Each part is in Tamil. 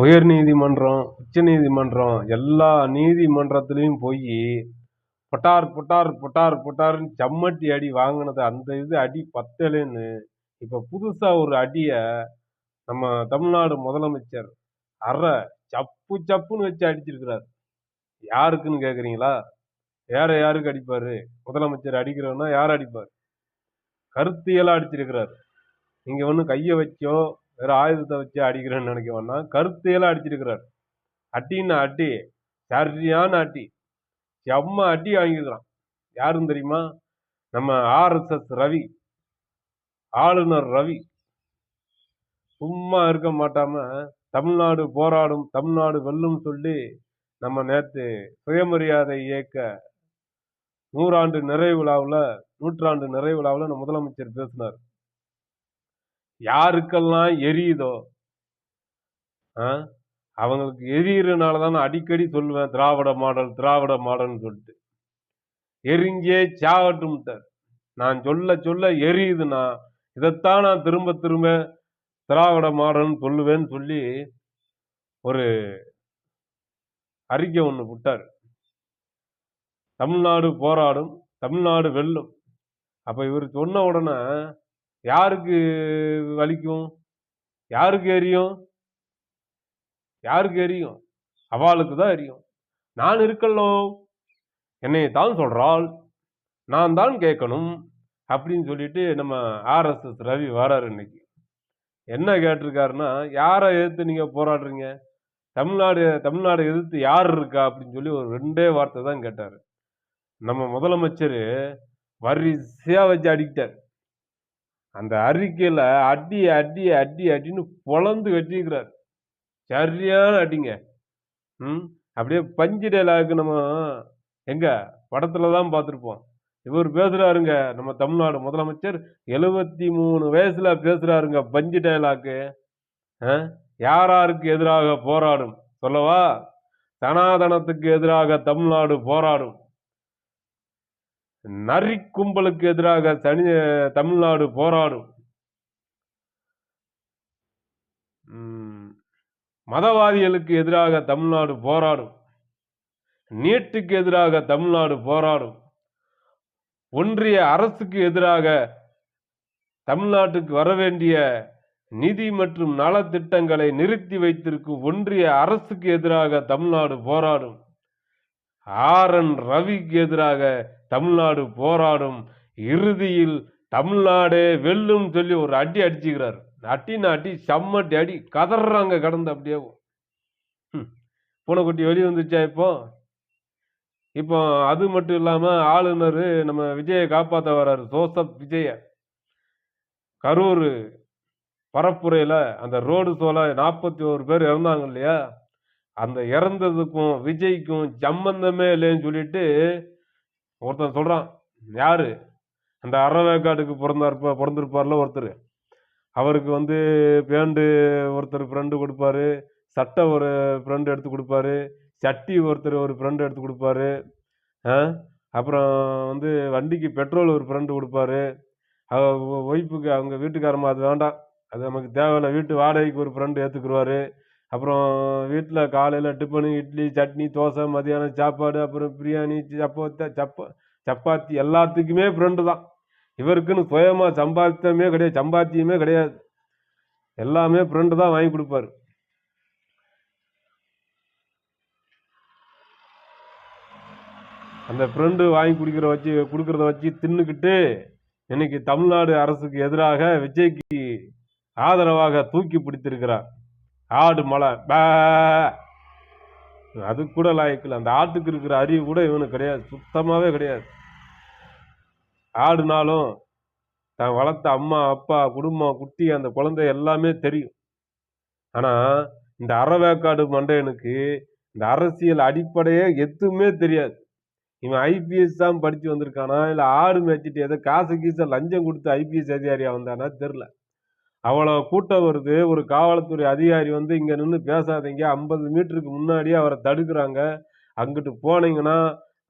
உயர் நீதிமன்றம் உச்ச நீதிமன்றம் எல்லா நீதிமன்றத்துலேயும் போய் பொட்டார் பொட்டார் பொட்டார் பொட்டார்னு சம்மட்டி அடி வாங்கினது. அந்த இது அடி பத்தலைன்னு இப்போ புதுசாக ஒரு அடியை நம்ம தமிழ்நாடு முதலமைச்சர் அரை சப்பு சப்புன்னு வச்சு அடிச்சிருக்கிறார். யாருக்குன்னு கேட்குறீங்களா வேற யாருக்கு அடிப்பார்? முதலமைச்சர் அடிக்கிறோன்னா யார் அடிப்பார்? கருத்தியலாக அடிச்சிருக்கிறார். நீங்கள் ஒன்றும் கையை வச்சோ வேற ஆயுதத்தை வச்சு அடிக்கிறேன்னு நினைக்க கருத்தையெல்லாம் அடிச்சிருக்கிறார். அட்டின்னு அட்டி சரியான அட்டி. செம்ம அடி வாங்கியிருக்கிறான். யாருன்னு தெரியுமா? நம்ம ஆர்எஸ்எஸ் ரவி. ஆளுநர் ரவி. சும்மா இருக்க மாட்டாம தமிழ்நாடு போராடும் தமிழ்நாடு வெல்லும் சொல்லி நம்ம நேற்று சுயமரியாதை இயக்க நூறாண்டு நிறைவு விழாவில் நூற்றாண்டு நிறைவு விழாவில் நம்ம முதலமைச்சர் பேசினார். யாருக்கெல்லாம் எரியுதோ ஆ, அவங்களுக்கு எரியறனால தான் நான் அடிக்கடி சொல்லுவேன் திராவிட மாடல் திராவிட மாடல்னு சொல்லிட்டு. எரிஞ்சே சாகட்டும்ட்டார் நான் சொல்ல சொல்ல எரியுதுன்னா இதைத்தான் நான் திரும்ப திரும்ப திராவிட மாடல்னு சொல்லுவேன்னு சொல்லி ஒரு அறிக்கை ஒன்று விட்டார் தமிழ்நாடு போராடும் தமிழ்நாடு வெல்லும். அப்போ இவர் சொன்ன உடனே யாருக்கு வலிக்கும்? யாருக்கு எரியும்? யாருக்கு எரியும்? அவளுக்கு தான் எரியும். நான் இருக்கல்லோ என்னை தான் சொல்றாள். நான் தான் கேட்கணும் அப்படின்னு சொல்லிட்டு நம்ம ஆர்எஸ்எஸ் ரவி வராரு இன்னைக்கு. என்ன கேட்டிருக்காருன்னா யாரை எதிர்த்து நீங்க போராடுறீங்க? தமிழ்நாடு தமிழ்நாடு எதிர்த்து யார் இருக்கா? அப்படின்னு சொல்லி ஒரு ரெண்டே வார்த்தை தான் கேட்டார். நம்ம முதலமைச்சர் வரிசையாக வச்சு அடிக்கிட்டார். அந்த அறிக்கையில அடி அடி அடி அடின்னு பொழந்து கட்டிக்கிறார் சரியான அடிங்க. ம்? அப்படியே பஞ்சு டைலாக் நம்ம எங்க? படத்துல தான் பார்த்துருப்போம். இவர் பேசுறாருங்க நம்ம தமிழ்நாடு முதலமைச்சர். எழுபத்தி மூணு வயசுல பேசுறாருங்க பஞ்சு டைலாக்கு யாராருக்கு எதிராக போராடும்? சொல்லவா? சனாதனத்துக்கு எதிராக தமிழ்நாடு போராடும். நரி கும்பலுக்கு எதிராக தனி தமிழ்நாடு போராடும். மதவாதிகளுக்கு எதிராக தமிழ்நாடு போராடும். நீட்டுக்கு எதிராக தமிழ்நாடு போராடும். ஒன்றிய அரசுக்கு எதிராக தமிழ்நாட்டுக்கு வர வேண்டிய நிதி மற்றும் நலத்திட்டங்களை நிறுத்தி வைத்திருக்கும் ஒன்றிய அரசுக்கு எதிராக தமிழ்நாடு போராடும். ஆர் என் ரவிக்கு எதிராக தமிழ்நாடு போராடும் இறுதியில் தமிழ்நாடே வெல்லும் சொல்லி ஒரு அடி அடிச்சுக்கிறார். அட்டின அடி செம்மட்டி அடி கதறாங்க கடந்து அப்படியே. பூனைக்குட்டி வெளியே வந்துச்சா இப்போ? இப்போ அது மட்டும் இல்லாமல் ஆளுநர் நம்ம விஜயை காப்பாற்ற வர்றாரு ஜோசப் விஜய. கரூர் பரப்புரையில் அந்த ரோடு சோலை நாற்பத்தி ஒரு பேர் இறந்தாங்க இல்லையா? அந்த இறந்ததுக்கும் விஜய்க்கும் சம்பந்தமே இல்லைன்னு சொல்லிட்டு ஒருத்தன் சொல்றான். யாரு? அந்த அறவேக்காட்டுக்கு பிறந்தார் பிறந்திருப்பார்ல ஒருத்தர். அவருக்கு வந்து பேண்டு ஒருத்தர் ஃப்ரெண்டு கொடுப்பாரு சட்டை ஒரு ஃப்ரெண்டு எடுத்து கொடுப்பாரு சட்டி ஒருத்தர் ஒரு ஃப்ரெண்டு எடுத்து கொடுப்பாரு அப்புறம் வந்து வண்டிக்கு பெட்ரோல் ஒரு ஃப்ரெண்டு கொடுப்பாரு. ஒய்ஃபுக்கு அவங்க வீட்டுக்காரமா அது வேண்டாம். அது நமக்கு தேவையில்ல வீட்டு வாடகைக்கு ஒரு ஃப்ரெண்டு ஏற்றுக்குருவாரு அப்புறம் வீட்டில் காலையில் டிஃபனு இட்லி சட்னி தோசை மதியானம் சாப்பாடு அப்புறம் பிரியாணி சப்பாத்தி சப்பா சப்பாத்தி எல்லாத்துக்குமே ஃப்ரெண்டு தான். இவருக்குன்னு சுயமாக சம்பாத்தியமே கிடையாது சம்பாத்தியமே கிடையாது. எல்லாமே ஃப்ரெண்டு தான் வாங்கி கொடுப்பாரு. அந்த ஃப்ரெண்டு வாங்கி குடிக்கிற வச்சு கொடுக்குறத வச்சு தின்னுக்கிட்டு இன்னைக்கு தமிழ்நாடு அரசுக்கு எதிராக விஜய்க்கு ஆதரவாக தூக்கி பிடித்திருக்கிறார். ஆடு மலை பே. அது கூட லாய்க்கல அந்த ஆட்டுக்கு இருக்கிற அறிவு கூட இவனுக்கு கிடையாது. சுத்தமாகவே கிடையாது. ஆடுனாலும் தான் வளர்த்த அம்மா அப்பா குடும்பம் குட்டி அந்த குழந்தை எல்லாமே தெரியும். ஆனால் இந்த அறவேக்காடு மண்டையனுக்கு இந்த அரசியல் அடிப்படையே எதுவுமே தெரியாது. இவன் ஐபிஎஸ் தான் படித்து வந்திருக்கானா? இல்லை ஆடு மேய்ச்சிட்டு ஏதோ காசு கீசை லஞ்சம் கொடுத்து ஐபிஎஸ் அதிகாரியாக வந்தானா? தெரில அவ்வளோ கூட்டம் வருது. ஒரு காவல்துறை அதிகாரி வந்து இங்கே நின்று பேசாதீங்க. ஐம்பது மீட்டருக்கு முன்னாடியே அவரை தடுக்கிறாங்க. அங்கிட்டு போனீங்கன்னா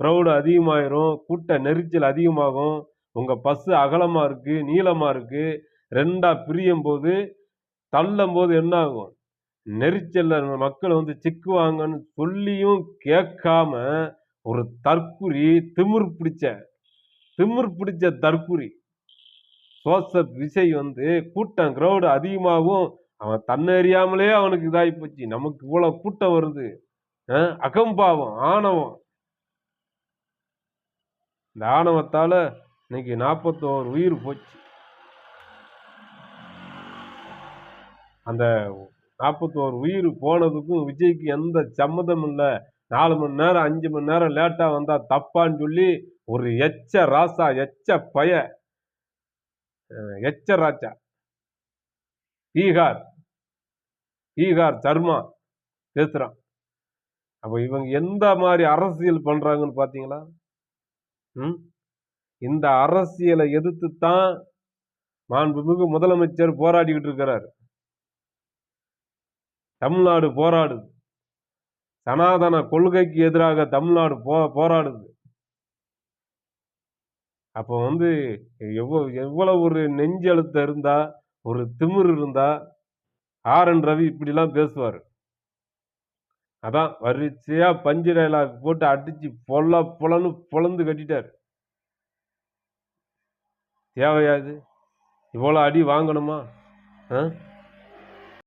க்ரௌடு அதிகமாயிரும். கூட்ட நெரிச்சல் அதிகமாகும். உங்கள் பஸ்ஸு அகலமாக இருக்குது நீளமாக இருக்குது ரெண்டாக பிரியும் போது தள்ளும் போது என்ன ஆகும் நெரிச்சல்ல மக்கள் வந்து சிக்குவாங்கன்னு சொல்லியும் கேட்காம ஒரு தற்குறி திமிர் பிடிச்ச திமிர் பிடிச்ச தற்குறி ஜோசப் விஜய் வந்து கூட்டம் கிரௌடு அதிகமாகவும் அவன் தன்னறியாமலே அவனுக்கு இதாகி போச்சு. நமக்கு இவ்வளவு கூட்டம் வருது. அகம்பாவம் ஆணவம். இந்த ஆணவத்தால இன்னைக்கு நாற்பத்தோரு உயிர் போச்சு. அந்த நாற்பத்தோரு உயிர் போனதுக்கும் விஜய்க்கு எந்த சம்மதம் இல்லை. நாலு மணி நேரம் அஞ்சு மணி நேரம் லேட்டா வந்தா தப்பான்னு சொல்லி ஒரு எச்ச ராசா எச்ச பய எச்ச ராஜா பீகார். பீகார் சர்மா பேசுறான். அப்ப இவங்க எந்த மாதிரி அரசியல் பண்றாங்கன்னு பாத்தீங்களா? ம்? இந்த அரசியலை எதிர்த்து தான் மாண்புமிகு முதலமைச்சர் போராடிக்கிட்டு இருக்கிறார். தமிழ்நாடு போராடுது. சனாதன கொள்கைக்கு எதிராக தமிழ்நாடு போ போராடுது. அப்போ வந்து எவ்வளோ எவ்வளோ ஒரு நெஞ்செழுத்தம் இருந்தால் ஒரு திமிர் இருந்தால் ஆர் என் ரவி இப்படிலாம் பேசுவார். அதான் வரிசையாக பஞ்சு டைலாக் போட்டு அடித்து பொல பொலன்னு பொளந்து கட்டிட்டார். தேவையாது இவ்வளோ அடி வாங்கணுமா? ஆ?